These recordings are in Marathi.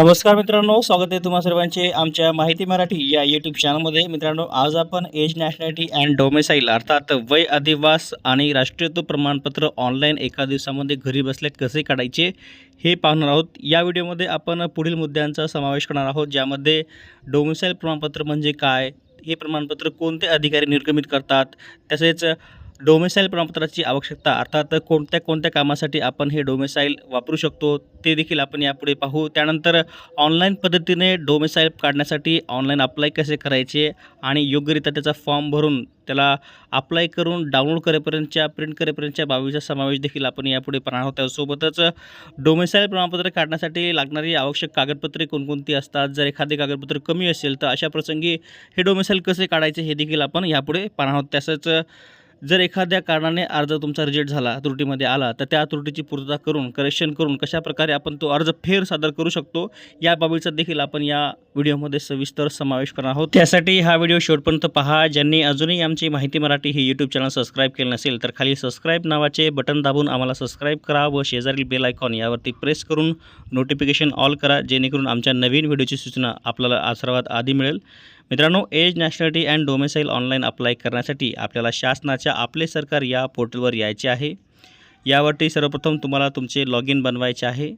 नमस्कार मित्रांनो स्वागत आहे तुम्हा सर्वांचे आमच्या माहिती मराठी या यूट्यूब चॅनलमध्ये मित्रांनो आज आपण एज नॅशनॅलिटी अँड डोमेसाईल अर्थात वय अधिवास आणि राष्ट्रीयत्व प्रमाणपत्र ऑनलाईन एका दिवसामध्ये घरी बसल्या कसे काढायचे हे पाहणार आहोत. या व्हिडिओमध्ये आपण पुढील मुद्द्यांचा समावेश करणार आहोत ज्यामध्ये डोमेसाईल प्रमाणपत्र म्हणजे काय हे प्रमाणपत्र कोणते अधिकारी निर्गमित करतात तसेच डोमेसाईल प्रमाणपत्राची आवश्यकता अर्थात कोणत्या कोणत्या कामासाठी आपण हे डोमेसाईल वापरू शकतो ते देखील आपण यापुढे पाहू. त्यानंतर ऑनलाईन पद्धतीने डोमेसाईल काढण्यासाठी ऑनलाईन अप्लाय कसे करायचे आणि योग्यरित्या त्याचा फॉर्म भरून त्याला अप्लाय करून डाउनलोड करेपर्यंतच्या प्रिंट करेपर्यंतच्या बाबीचा समावेश देखील आपण यापुढे पाहणार आहोत. त्यासोबतच डोमेसाईल प्रमाणपत्र काढण्यासाठी लागणारी आवश्यक कागदपत्रे कोणकोणती असतात? जर एखादे कागदपत्र कमी असेल तर अशा प्रसंगी हे डोमेसाईल कसे काढायचे हे देखील आपण यापुढे पाहणार आहोत. तसंच जर एखाद्या कारणाने अर्ज तुमचा रिजेक्ट झाला त्रुटीमध्ये आला तर त्या त्रुटीची पूर्तता करून करेक्शन करून कशाप्रकारे आपण तो अर्ज फेर सादर करू शकतो या बाबीचा देखील आपण या व्हिडिओमध्ये सविस्तर समावेश करणार आहोत. त्यासाठी हा व्हिडिओ शेवटपर्यंत पहा. ज्यांनी अजूनही आमची माहिती मराठी ही यूट्यूब चॅनल सबस्क्राईब केलं नसेल तर खाली सबस्क्राईब नावाचे बटन दाबून आम्हाला सबस्क्राईब करा व शेजारील बेल आयकॉन यावरती प्रेस करून नोटिफिकेशन ऑल करा जेणेकरून आमच्या नवीन व्हिडिओची सूचना आपल्याला सर्वात आधी मिळेल. मित्रांनो age nationality and domicile online apply करण्यासाठी आपल्याला शासनाच्या आपले सरकार या पोर्टलवर यायचे आहे. यावरती सर्वप्रथम तुम्हाला तुमचे लॉग इन बनवायचे आहे.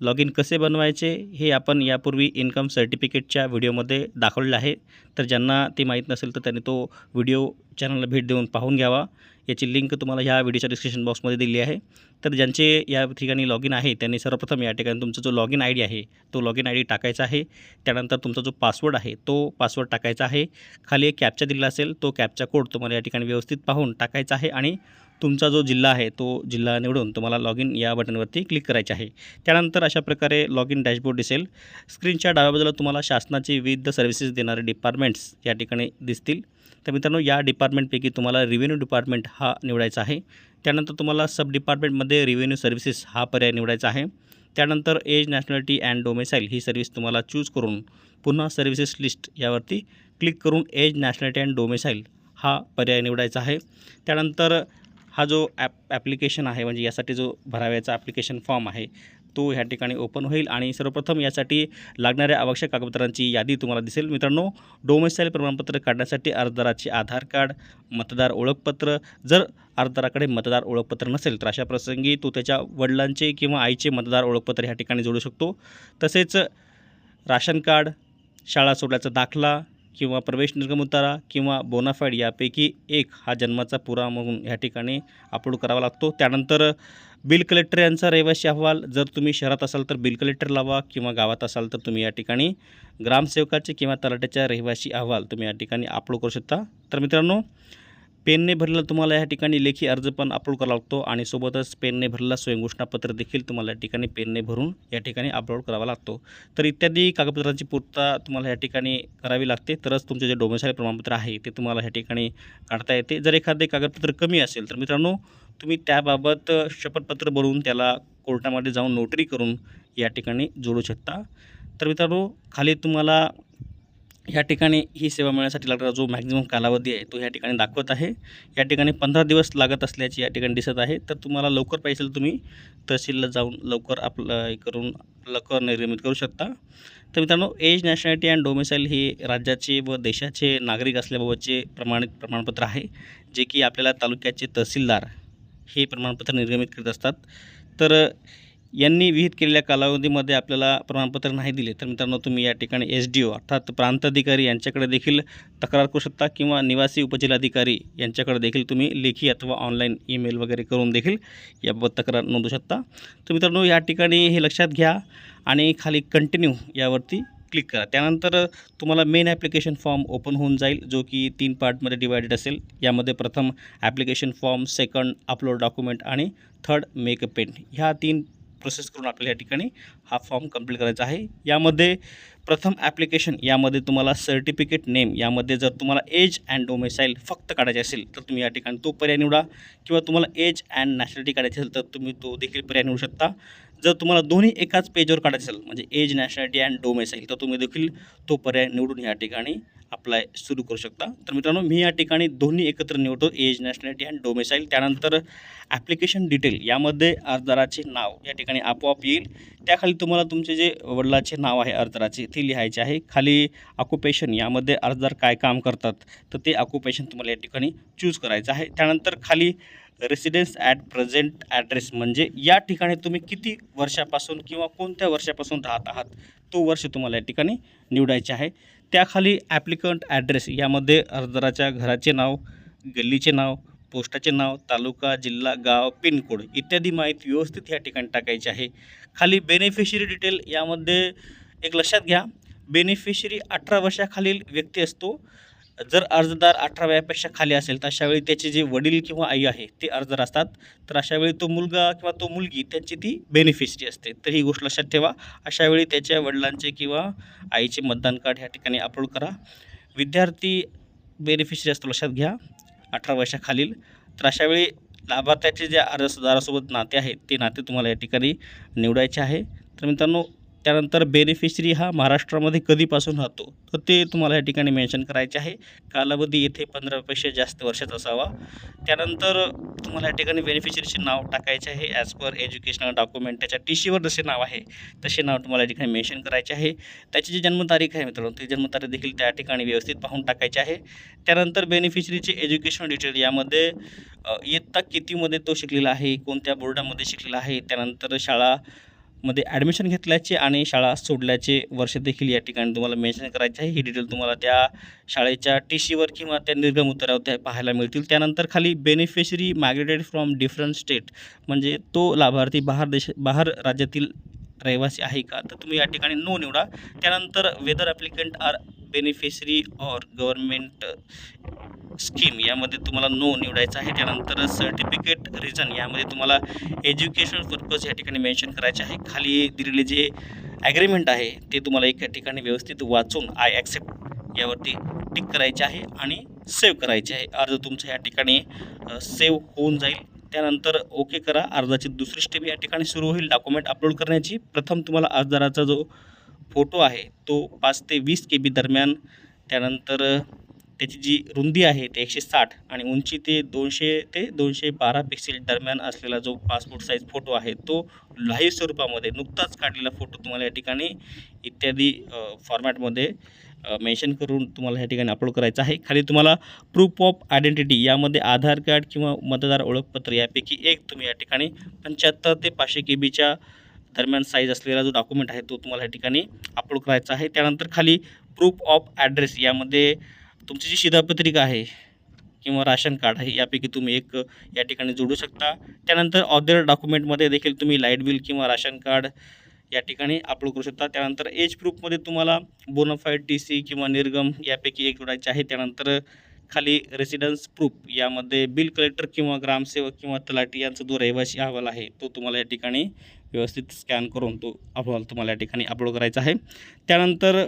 लॉग इन कसे बनवायचे हे आपण यापूर्वी इन्कम सर्टिफिकेटच्या व्हिडिओमध्ये दाखवलेलं आहे. तर ज्यांना ते माहीत नसेल तर त्यांनी तो व्हिडिओ चॅनलला भेट देऊन पाहून घ्यावा. याची लिंक तुम्हाला ह्या व्हिडिओच्या डिस्क्रिप्शन बॉक्समध्ये दिली आहे. तर ज्यांचे या ठिकाणी लॉग इन आहे त्यांनी सर्वप्रथम या ठिकाणी तुमचा जो लॉग इन आय डी आहे तो लॉग इन आय डी टाकायचा आहे. त्यानंतर तुमचा जो पासवर्ड आहे तो पासवर्ड टाकायचा आहे. खाली एक कॅपचा दिलेला असेल तो कॅपचा कोड तुम्हाला या ठिकाणी व्यवस्थित पाहून टाकायचा आहे आणि तुमचा जो जिल्हा आहे तो जिल्हा निवडून तुम्हाला लॉग इन या बटनवरती क्लिक करायचे आहे. त्यानंतर अशा प्रकारे लॉग इन डॅशबोर्ड दिसेल. स्क्रीनच्या डाव्या बाजूला तुम्हाला शासनाचे विविध सर्व्हिसेस देणारे डिपार्टमेंट्स या ठिकाणी दिसतील. तर मित्रांनो या डिपार्टमेंटपैकी तुम्हाला रिव्हेन्यू डिपार्टमेंट हा निवडायचा आहे. त्यानंतर तुम्हाला सब डिपार्टमेंटमध्ये रिव्हेन्यू सर्व्हिसेस हा पर्याय निवडायचा आहे. त्यानंतर एज नॅशनॅलिटी अँड डोमेसाईल ही सर्व्हिस तुम्हाला चूज करून पुन्हा सर्व्हिसेस लिस्ट यावरती क्लिक करून एज नॅशनॅलिटी अँड डोमेसाईल हा पर्याय निवडायचा आहे. त्यानंतर हा जो ॲप ॲप्लिकेशन आहे म्हणजे यासाठी जो भराव्याचा ॲप्लिकेशन फॉर्म आहे तो ह्या ठिकाणी ओपन होईल आणि सर्वप्रथम यासाठी लागणाऱ्या आवश्यक कागदपत्रांची यादी तुम्हाला दिसेल. मित्रांनो डोमेसाईल प्रमाणपत्र काढण्यासाठी अर्जदाराचे आधार कार्ड मतदार ओळखपत्र जर अर्जदाराकडे मतदार ओळखपत्र नसेल तर अशा प्रसंगी तो त्याच्या वडिलांचे किंवा आईचे मतदार ओळखपत्र ह्या ठिकाणी जोडू शकतो. तसेच राशन कार्ड शाळा सोडल्याचा दाखला किंवा प्रवेश निर्गम उतारा किंवा बोनाफाईड यापैकी एक हा जन्माचा पुरा म्हणून ह्या ठिकाणी अपलोड करावा लागतो. त्यानंतर बिल कलेक्टर यांचा रहिवासी अहवाल जर तुम्ही शहरात असाल तर बिल कलेक्टर लावा किंवा गावात असाल तर तुम्ही या ठिकाणी ग्रामसेवकाचे किंवा तलाट्याच्या रहिवासी अहवाल तुम्ही या ठिकाणी अपलोड करू शकता. तर मित्रांनो पेनने भरलेला तुम्हाला या ठिकाणी लेखी अर्ज पण अपलोड करावा लागतो आणि सोबतच पेनने भरलेला स्वयंघोषणापत्र देखील तुम्हाला या ठिकाणी पेनने भरून या ठिकाणी अपलोड करावा लागतो. तर इत्यादी कागदपत्रांची पूर्तता तुम्हाला या ठिकाणी करावी लागते. तरच तुमचे जे डोमेसाईल प्रमाणपत्र आहे ते तुम्हाला या ठिकाणी काढता येते. जर एखादे कागदपत्र कमी असेल तर मित्रांनो तुम्ही त्याबाबत शपथपत्र बनवून त्याला कोर्टामध्ये जाऊन नोटरी करून या ठिकाणी जोडू शकता. तर मित्रांनो खाली तुम्हाला या ठिकाणी ही सेवा मिळण्यासाठी लागणारा जो मॅक्झिमम कालावधी आहे तो या ठिकाणी दाखवत आहे. या ठिकाणी पंधरा दिवस लागत असल्याची या ठिकाणी दिसत आहे. तर तुम्हाला लवकर पाहिजे असेल तुम्ही तहसीलला जाऊन लवकर अप्लाय करून लवकर निर्गमित करू शकता. तर मित्रांनो एज नॅशनॅलिटी अँड डोमिसाईल हे राज्याचे व देशाचे नागरिक असल्याबाबतचे प्रमाणित प्रमाणपत्र आहे जे की आपल्याला तालुक्याचे तहसीलदार हे प्रमाणपत्र निर्गमित करत असतात. तर यांनी विहित केलेल्या कालावधीमध्ये आपल्याला प्रमाणपत्र नाही दिले. तर मित्रांनो तुम्ही या ठिकाणी एस डी ओ अर्थात प्रांताधिकारी यांच्याकडे देखील तक्रार करू शकता किंवा निवासी उपजिल्हाधिकारी यांच्याकडे देखील तुम्ही लेखी अथवा ऑनलाईन ईमेल वगैरे करून देखील याबाबत तक्रार नोंदवू शकता. तर मित्रांनो या ठिकाणी हे लक्षात घ्या आणि खाली कंटिन्यू यावरती क्लिक करा. त्यानंतर तुम्हाला मेन ॲप्लिकेशन फॉर्म ओपन होऊन जाईल जो की तीन पार्टमध्ये डिवायडेड असेल. यामध्ये प्रथम application form second upload document आणि थर्ड मेकअप पेंट ह्या तीन प्रोसेस करून आपल्याला या ठिकाणी हा फॉर्म कंप्लीट करायचा आहे. यामध्ये प्रथम ॲप्लिकेशन यामध्ये तुम्हाला सर्टिफिकेट नेम यामध्ये जर तुम्हाला एज अँड डोमेसाईल फक्त काढायचे असेल तर तुम्ही या ठिकाणी तो पर्याय निवडा. किंवा तुम्हाला एज अँड नॅशनॅलिटी काढायची असेल तर तुम्ही तो देखील पर्याय निवडू शकता. जर तुम्हाला दोन्ही एकाच पेजवर काढायचं असेल म्हणजे एज नॅशनॅलिटी अँड डोमेसाईल तर तुम्ही देखील तो पर्याय निवडून या ठिकाणी अप्लाय सुरू करू शकता. तर मित्रांनो मी या ठिकाणी दोन्ही एकत्र निवडतो एज नॅशनॅलिटी अँड डोमेसाईल त्यानंतर ॲप्लिकेशन डिटेल यामध्ये अर्जदाराचे नाव या ठिकाणी आपोआप येईल. त्याखाली तुम्हाला तुमचे जे वडिलाचे नाव आहे अर्जदाराचे ते लिहायचे आहे. खाली ऑक्युपेशन यामध्ये अर्जदार काय काम करतात तर ते ऑक्युपेशन तुम्हाला या ठिकाणी चूज करायचं आहे. त्यानंतर खाली रेसिडेन्स ॲट प्रेझेंट ॲड्रेस म्हणजे या ठिकाणी तुम्ही किती वर्षापासून किंवा कोणत्या वर्षापासून राहत आहात तो वर्ष तुम्हाला या ठिकाणी निवडायचे आहे. त्याखाली ॲप्लिकंट ॲड्रेस यामध्ये अर्जदाराच्या घराचे नाव गल्लीचे नाव पोस्टाचे नाव तालुका जिल्हा गाव पिनकोड इत्यादी माहिती व्यवस्थित या ठिकाणी टाकायची आहे. खाली बेनिफिशरी डिटेल यामध्ये एक लक्षात घ्या. बेनिफिशरी अठरा वर्षाखालील व्यक्ती असतो. जर अर्जदार अठरा वयापेक्षा खाली असेल तर अशावेळी त्याचे जे वडील किंवा आई आहे ते अर्जदार असतात. तर अशावेळी तो मुलगा किंवा तो मुलगी त्यांची ती बेनिफिशरी असते. तर ही गोष्ट लक्षात ठेवा. अशावेळी त्याच्या वडिलांचे किंवा आईचे मतदान कार्ड ह्या ठिकाणी अपलोड करा. विद्यार्थी बेनिफिशरी असतो लक्षात घ्या. अठरा वर्षाखालील तर अशावेळी लाभार्थ्याचे जे अर्जदारासोबत नाते आहेत ते नाते तुम्हाला या ठिकाणी निवडायचे आहे. तर मित्रांनो त्यानंतर बेनिफिशरी हा महाराष्ट्रामध्ये कधीपासून राहतो? तर ते तुम्हाला या ठिकाणी मेन्शन करायचे आहे. कालावधी येथे पंधरापेक्षा जास्त वर्षाचा असावा. त्यानंतर तुम्हाला या ठिकाणी बेनिफिशरीचे नाव टाकायचे आहे. ॲज पर एज्युकेशनल डॉक्युमेंट त्याच्या टी सीवर जसे नाव आहे तसे नाव तुम्हाला या ठिकाणी मेन्शन करायचे आहे. त्याची जी जन्मतारीख आहे मित्रांनो ती जन्मतारीख देखील त्या ठिकाणी व्यवस्थित पाहून टाकायची आहे. त्यानंतर बेनिफिशरीचे एज्युकेशनल डिटेल यामध्ये इयत्ता कितीमध्ये तो शिकलेला आहे कोणत्या बोर्डामध्ये शिकलेला आहे त्यानंतर शाळा मध्ये ॲडमिशन घेतल्याचे आणि शाळा सोडल्याचे वर्ष देखील या ठिकाणी तुम्हाला मेन्शन करायचे आहे. ही डिटेल तुम्हाला त्या शाळेच्या टी सीवर किंवा त्या निर्गम उत्तरावर त्या पाहायला मिळतील. त्यानंतर खाली beneficiary migrated from different state म्हणजे तो लाभार्थी बाहेर देश बाहेर राज्यातील रहिवासी आहे का? तर तुम्ही या ठिकाणी नो निवडा. त्यानंतर whether applicant are beneficiary or government scheme यामध्ये तुम्हाला नो निवडायचं आहे. त्यानंतर सर्टिफिकेट रिझन यामध्ये तुम्हाला एज्युकेशन पर्पज या ठिकाणी मेन्शन करायचे आहे. खाली दिलेले जे ॲग्रीमेंट आहे ते तुम्हाला एका ठिकाणी व्यवस्थित वाचून आय ॲक्सेप्ट यावरती टिक करायचे आहे आणि सेव्ह करायचे आहे. अर्ज तुमचा या ठिकाणी uh, सेव्ह होऊन जाईल. त्यानंतर ओके करा. अर्जाची दुसरी स्टेप या ठिकाणी सुरू होईल. डॉक्युमेंट अपलोड करण्याची. प्रथम तुम्हाला अर्जदाराचा जो फोटो आहे तो पाच ते वीस के बी दरम्यान त्यानंतर त्याची जी रुंदी आहे ते एकशे साठ आणि उंची ते दोनशे ते दोनशे बारा पिक्सेल दरम्यान असलेला जो पासपोर्ट साईज फोटो आहे तो लाईव्ह स्वरूपामध्ये नुकताच काढलेला फोटो तुम्हाला या ठिकाणी इत्यादी फॉर्मॅटमध्ये मेन्शन करून तुम्हाला ह्या ठिकाणी अपलोड करायचं आहे. खाली तुम्हाला प्रूफ ऑफ आयडेंटिटी यामध्ये आधार कार्ड किंवा मतदार ओळखपत्र यापैकी एक तुम्ही या ठिकाणी पंच्याहत्तर ते पाचशे के बीच्या दरम्यान साईज असलेला जो डॉक्युमेंट आहे तो तुम्हाला या ठिकाणी अपलोड करायचा आहे. त्यानंतर खाली प्रूफ ऑफ ॲड्रेस यामध्ये तुमची जी शिधापत्रिका आहे किंवा राशन कार्ड आहे यापैकी तुम्ही एक या ठिकाणी जोडू शकता. त्यानंतर ऑदर डॉक्युमेंटमध्ये देखील तुम्ही लाइट बिल किंवा राशन कार्ड या ठिकाणी अपलोड करू शकता. त्यानंतर एज प्रूफमध्ये तुम्हाला बोनोफाईड टी सी किंवा निर्गम यापैकी एक जोडायचे आहे. त्यानंतर खाली रेसिडन्स प्रूफ यामध्ये बिल कलेक्टर किंवा ग्रामसेवक किंवा तलाठी यांचा जो रहिवासी अहवाल आहे तो तुम्हाला या ठिकाणी व्यवस्थित स्कॅन करून तो अहवाल तुम्हाला या ठिकाणी अपलोड करायचा आहे. त्यानंतर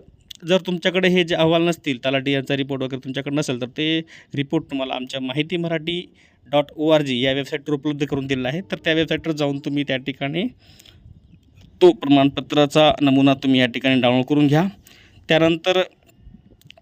जर तुमच्याकडे हे जे अहवाल नसतील तलाठी यांचा रिपोर्ट वगैरे तुमच्याकडे नसेल तर ते रिपोर्ट तुम्हाला आमच्या Mahiti Marathi dot O R G या वेबसाईटवर उपलब्ध करून दिलेला आहे. तर त्या वेबसाईटवर जाऊन तुम्ही त्या ठिकाणी तो प्रमाणपत्राचा नमुना तुम्ही या ठिकाणी डाउनलोड करून घ्या. त्यानंतर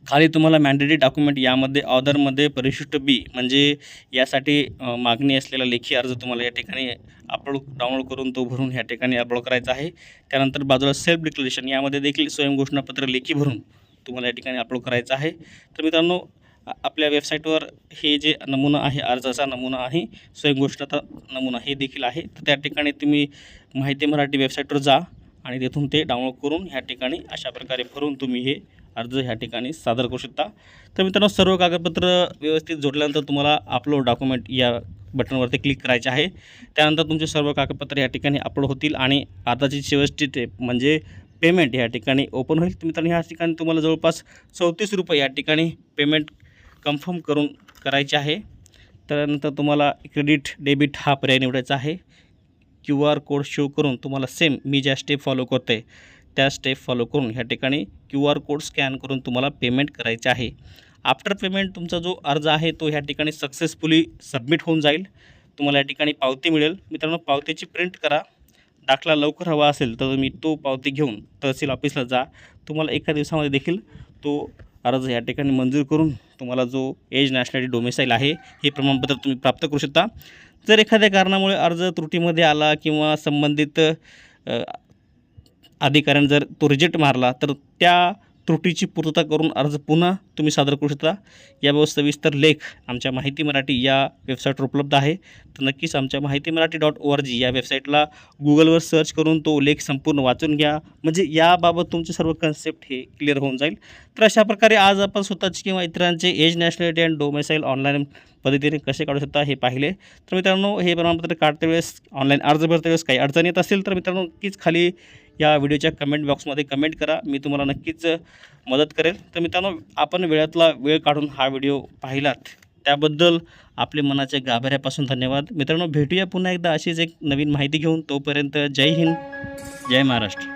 खाली तुम्हाला मॅन्डेटरी डॉक्युमेंट यामध्ये ऑदरमध्ये परिशिष्ट बी म्हणजे यासाठी मागणी असलेला लेखी अर्ज तुम्हाला या ठिकाणी अपलोड डाउनलोड करून तो भरून या ठिकाणी अपलोड करायचा आहे. त्यानंतर बाजूला सेल्फ डिक्लेरेशन यामध्ये देखील स्वयंघोषणापत्र लेखी भरून तुम्हाला या ठिकाणी अपलोड करायचं आहे. तर मित्रांनो आपल्या वेबसाईटवर हे जे नमुना आहे अर्जाचा नमुना आहे स्वयंघोषणाचा नमुना हे देखील आहे. तर त्या ठिकाणी तुम्ही माहिती मराठी वेबसाईटवर जा आणि तेथून ते डाउनलोड करून ह्या ठिकाणी अशा प्रकारे भरून तुम्ही हे अर्ज ह्या ठिकाणी सादर करू शकता. तर मित्रांनो सर्व कागदपत्र व्यवस्थित जोडल्यानंतर तुम्हाला अपलोड डॉक्युमेंट या बटनवरती क्लिक करायचे आहे. त्यानंतर तुमचे सर्व कागदपत्र या ठिकाणी अपलोड होतील आणि आताची शेवटची टेप म्हणजे पेमेंट या ठिकाणी ओपन होईल. मित्रांनी मित्रांनो ह्या ठिकाणी तुम्हाला जवळपास चौतीस रुपये या ठिकाणी पेमेंट कन्फर्म करून करायचे आहे. त्यानंतर तुम्हाला क्रेडिट डेबिट हा पर्याय निवडायचा आहे. क्यू आर कोड शो करून तुम्हाला सेम मी ज्या स्टेप फॉलो करतो आहे त्या स्टेप फॉलो करून ह्या ठिकाणी क्यू आर कोड स्कॅन करून तुम्हाला पेमेंट करायचे आहे. आफ्टर पेमेंट तुमचा जो अर्ज आहे तो ह्या ठिकाणी सक्सेसफुली सबमिट होऊन जाईल. तुम्हाला या ठिकाणी पावती मिळेल. मित्रांनो पावतीची प्रिंट करा. दाखला लवकर हवा असेल तर तुम्ही तो पावती घेऊन तहसील ऑफिसला जा. तुम्हाला एका दिवसामध्ये देखील तो अर्ज या ठिकाणी मंजूर करून तुम्हाला जो एज नॅशनॅलिटी डोमेसाईल आहे हे प्रमाणपत्र तुम्ही प्राप्त करू शकता. जर एखाद्या कारणामुळे अर्ज त्रुटीमध्ये आला किंवा संबंधित अधिकाऱ्यांनी अधिकाऱ्याने जर तो रिजेक्ट मारला तर त्या त्रुटीची पूर्तता करून अर्ज पुन्हा तुम्ही सादर करू शकता. याबाबत सविस्तर लेख आमच्या माहिती मराठी या वेबसाईटवर उपलब्ध आहे. तर नक्कीच आमच्या Mahiti Marathi dot O R G या वेबसाईटला गुगलवर सर्च करून तो लेख संपूर्ण वाचून घ्या. म्हणजे याबाबत तुमचे सर्व कन्सेप्ट हे क्लिअर होऊन जाईल. तर अशा प्रकारे आज आपण स्वतःचे किंवा इतरांचे age nationality and domicile online पद्धतीने कसे काढू शकता हे पाहिले. तर मित्रांनो हे प्रमाणपत्र काढते वेळेस ऑनलाईन अर्ज भरते वेळेस काही अडचण येत असेल तर मित्रांनो नक्कीच खाली या व्हिडिओच्या कमेंट बॉक्समध्ये कमेंट करा. मी तुम्हाला नक्कीच मदत करेल. तर मित्रांनो आपण वेळातला वेळ काढून हा व्हिडिओ पाहिलात. त्याबद्दल आपले मनाच्या गाभाऱ्यापासून धन्यवाद. मित्रांनो भेटूया पुन्हा एकदा अशीच एक नवीन माहिती घेऊन. तोपर्यंत जय हिंद जय महाराष्ट्र.